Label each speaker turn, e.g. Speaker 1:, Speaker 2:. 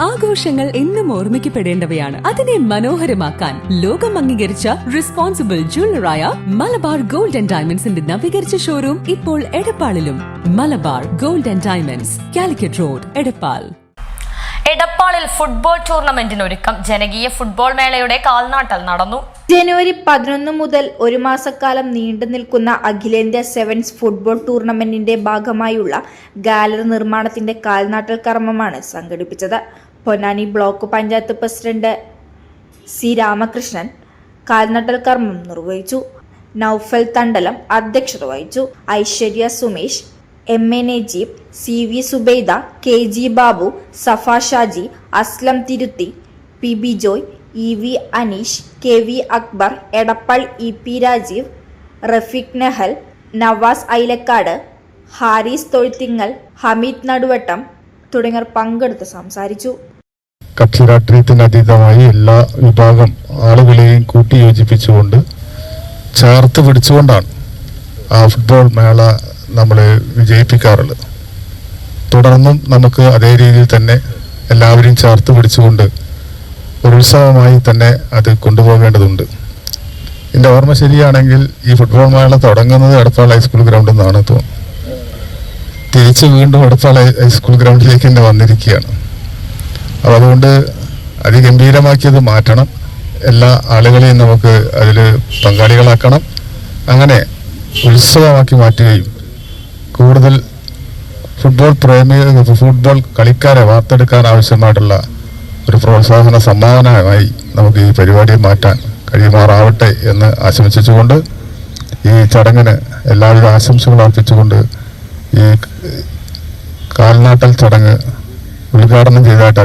Speaker 1: ആഘോഷങ്ങൾ എന്നും ഓർമ്മിക്കപ്പെടേണ്ടവയാണ്. അതിനെ മനോഹരമാക്കാൻ ലോകം അംഗീകരിച്ച റെസ്പോൺസിബിൾ ജ്വല്ലറായ മലബാർ ഗോൾഡ് ആൻഡ് ഡയമണ്ട്സിന്റെ നവീകരിച്ച ഷോറൂം ഇപ്പോൾ എടപ്പാളിലും. Malabar gold and diamonds Calicut road Edappal.
Speaker 2: എടപ്പാളിൽ football ടൂർണമെന്റിന് ഒരുക്കം. ജനകീയ ഫുട്ബോൾ മേളയുടെ കാൽനാട്ടൽ നടന്നു.
Speaker 3: ജനുവരി പതിനൊന്ന് മുതൽ ഒരു മാസക്കാലം നീണ്ടു നിൽക്കുന്ന അഖിലേന്ത്യാ സെവൻസ് ഫുട്ബോൾ ടൂർണമെന്റിന്റെ ഭാഗമായുള്ള ഗാലറി നിർമ്മാണത്തിന്റെ കാൽനാട്ടൽ കർമ്മമാണ് സംഘടിപ്പിച്ചത്. Ponnani block panchayat president C Ramakrishnan കാൽനാട്ടൽ കർമ്മം നിർവഹിച്ചു. നൌഫൽ തണ്ടലം അധ്യക്ഷത വഹിച്ചു. Aishwarya Sumesh M A C V Subaida K G Babu Safa Shaji Aslam Thiruthi P B Joy E V Aneesh K V Akbar Edappal E P Rajeev Rafeeq Nehal Navas Ailakkad Haris Thozhuthingal Hameed Naduvattam തുടങ്ങിയവർ പങ്കെടുത്ത് സംസാരിച്ചു.
Speaker 4: കക്ഷി രാഷ്ട്രീയത്തിന് അതീതമായി എല്ലാ വിഭാഗം ആളുകളെയും കൂട്ടിയോജിപ്പിച്ചുകൊണ്ട് ചേർത്ത് പിടിച്ചുകൊണ്ടാണ് ആ ഫുട്ബോൾ മേള നമ്മൾ വിജയിപ്പിക്കാറുള്ളത്. തുടർന്നും നമുക്ക് അതേ രീതിയിൽ തന്നെ എല്ലാവരെയും ചേർത്ത് പിടിച്ചുകൊണ്ട് ഒരു ഉത്സവമായി തന്നെ അത് കൊണ്ടുപോകേണ്ടതുണ്ട്. എന്റെ ഓർമ്മ ശരിയാണെങ്കിൽ ഈ ഫുട്ബോൾ മേള തുടങ്ങുന്നത് എടപ്പാൾ ഹൈസ്കൂൾ ഗ്രൗണ്ടിൽ നിന്നാണ് തോന്നുന്നത്. തിരിച്ച് വീണ്ടും എടപ്പാൾ ഹൈസ്കൂൾ ഗ്രൗണ്ടിലേക്ക് തന്നെ വന്നിരിക്കുകയാണ്. അപ്പോൾ അതുകൊണ്ട് അതിഗംഭീരമാക്കിയത് മാറ്റണം. എല്ലാ ആളുകളെയും നമുക്ക് അതിൽ പങ്കാളികളാക്കണം. അങ്ങനെ ഉത്സവമാക്കി മാറ്റുകയും കൂടുതൽ ഫുട്ബോൾ പ്രേമി ഫുട്ബോൾ കളിക്കാരെ വാർത്തെടുക്കാൻ ആവശ്യമായിട്ടുള്ള ഒരു പ്രോത്സാഹന സമ്മാനമായി നമുക്ക് ഈ പരിപാടിയെ മാറ്റാൻ കഴിയുമാറാവട്ടെ എന്ന് ആശംസിച്ചുകൊണ്ട് ഈ ചടങ്ങിന് എല്ലാവിധ ആശംസകൾ അർപ്പിച്ചുകൊണ്ട് ഈ കാൽനാട്ടൽ ചടങ്ങ് ഉദ്ഘാടനം ചെയ്തതായിട്ട്